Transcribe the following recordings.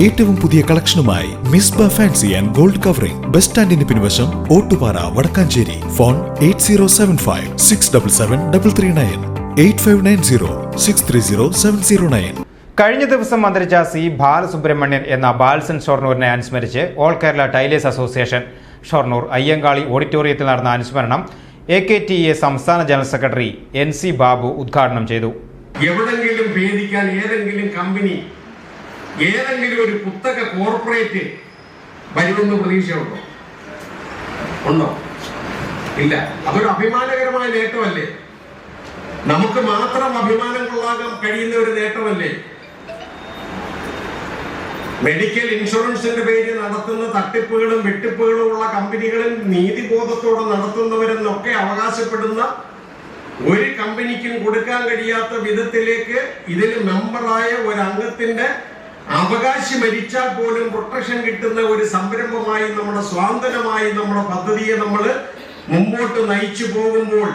ഏറ്റവും പുതിയ കളക്ഷനുമായി Misba fancy and gold covering. Bus സ്റ്റാൻഡിന് പിൻവശം Ottupara Vadakkanchery. Phone eight zero seven five six double seven double three nine eight five nine zero six three zero seven zero nine. കഴിഞ്ഞ ദിവസം അന്തരിച്ച C Balasubramanian എന്ന ബാൽസൻ ഷൊർണൂരിനെ അനുസ്മരിച്ച് All Kerala Tailors Association Shoranur Ayyankali ഓഡിറ്റോറിയത്തിൽ നടന്ന അനുസ്മരണം എ കെ ടി എ സംസ്ഥാന general secretary N C Babu ഉദ്ഘാടനം ചെയ്തു. എവിടെങ്കിലും ഭേദിക്കാൻ ഏതെങ്കിലും കമ്പനി ഏതെങ്കിലും ഒരു കുത്തക കോർപ്പറേറ്റ് വരുമെന്ന് പ്രതീക്ഷയുണ്ടോ? ഉണ്ടോ? ഇല്ല. അതൊരു അഭിമാനകരമായ നേട്ടമല്ലേ? നമുക്ക് മാത്രം അഭിമാനം കൊള്ളാകാൻ കഴിയുന്ന ഒരു നേട്ടമല്ലേ? മെഡിക്കൽ ഇൻഷുറൻസിന്റെ പേരിൽ നടത്തുന്ന തട്ടിപ്പുകളും വെട്ടിപ്പുകളും ഉള്ള കമ്പനികളിൽ നീതിബോധത്തോടെ നടത്തുന്നവരെന്നൊക്കെ അവകാശപ്പെടുന്ന ഒരു കമ്പനിക്കും കൊടുക്കാൻ കഴിയാത്ത വിധത്തിലേക്ക് ഇതിൽ മെമ്പറായ ഒരു അംഗത്തിന്റെ അവകാശി മരിച്ചാൽ പോലും പ്രൊട്ടക്ഷൻ കിട്ടുന്ന ഒരു സംരംഭമായി നമ്മുടെ സ്വാതന്ത്ര്യമായി നമ്മുടെ പദ്ധതിയെ നമ്മൾ മുമ്പോട്ട് നയിച്ചു പോകുമ്പോൾ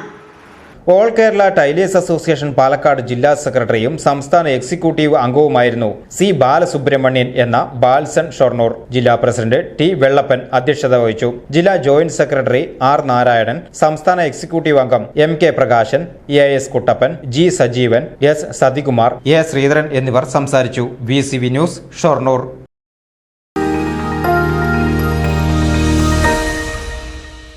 All Kerala Tailors Association Palakkad ജില്ലാ സെക്രട്ടറിയും സംസ്ഥാന എക്സിക്യൂട്ടീവ് അംഗവുമായിരുന്നു സി ബാലസുബ്രഹ്മണ്യൻ എന്ന ബാൽസൺ ഷൊർണൂർ. ജില്ലാ പ്രസിഡന്റ് ടി വെള്ളപ്പൻ അധ്യക്ഷത വഹിച്ചു. ജില്ലാ ജോയിന്റ് സെക്രട്ടറി ആർ നാരായണൻ സംസ്ഥാന എക്സിക്യൂട്ടീവ് അംഗം M K Prakashan A S Kuttappan G Sajeevan S Sathikumar A Sreedharan എന്നിവർ സംസാരിച്ചു. V C V news Shoranur.